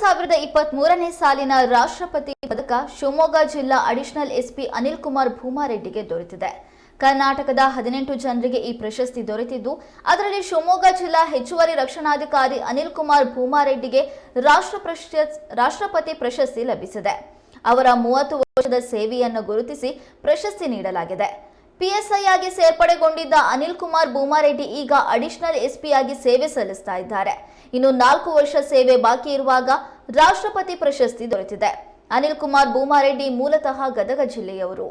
ಸಾವಿರದ ಇಪ್ಪತ್ತ್ ಮೂರನೇ ಸಾಲಿನ ರಾಷ್ಟ್ರಪತಿ ಪದಕ ಶಿವಮೊಗ್ಗ ಜಿಲ್ಲಾ ಅಡಿಷನಲ್ ಎಸ್ಪಿ ಅನಿಲ್ ಕುಮಾರ್ ಭೂಮಾರೆಡ್ಡಿಗೆ ದೊರೆತಿದೆ. ಕರ್ನಾಟಕದ ಹದಿನೆಂಟು ಜನರಿಗೆ ಈ ಪ್ರಶಸ್ತಿ ದೊರೆತಿದ್ದು, ಅದರಲ್ಲಿ ಶಿವಮೊಗ್ಗ ಜಿಲ್ಲಾ ಹೆಚ್ಚುವರಿ ರಕ್ಷಣಾಧಿಕಾರಿ ಅನಿಲ್ ಕುಮಾರ್ ಭೂಮಾರೆಡ್ಡಿಗೆ ರಾಷ್ಟ್ರ ರಾಷ್ಟ್ರಪತಿ ಪ್ರಶಸ್ತಿ ಲಭಿಸಿದೆ. ಅವರ ಮೂವತ್ತು ವರ್ಷದ ಸೇವೆಯನ್ನು ಗುರುತಿಸಿ ಪ್ರಶಸ್ತಿ ನೀಡಲಾಗಿದೆ. ಪಿಎಸ್ಐ ಆಗಿ ಸೇರ್ಪಡೆಗೊಂಡಿದ್ದ ಅನಿಲ್ ಕುಮಾರ್ ಭೂಮಾರೆಡ್ಡಿ ಈಗ ಅಡಿಷನಲ್ ಎಸ್ಪಿ ಆಗಿ ಸೇವೆ ಸಲ್ಲಿಸ್ತಾ ಇದ್ದಾರೆ. ಇನ್ನು ನಾಲ್ಕು ವರ್ಷ ಸೇವೆ ಬಾಕಿ ಇರುವಾಗ ರಾಷ್ಟ್ರಪತಿ ಪ್ರಶಸ್ತಿ ದೊರೆತಿದೆ. ಅನಿಲ್ ಕುಮಾರ್ ಭೂಮಾರೆಡ್ಡಿ ಮೂಲತಃ ಗದಗ ಜಿಲ್ಲೆಯವರು.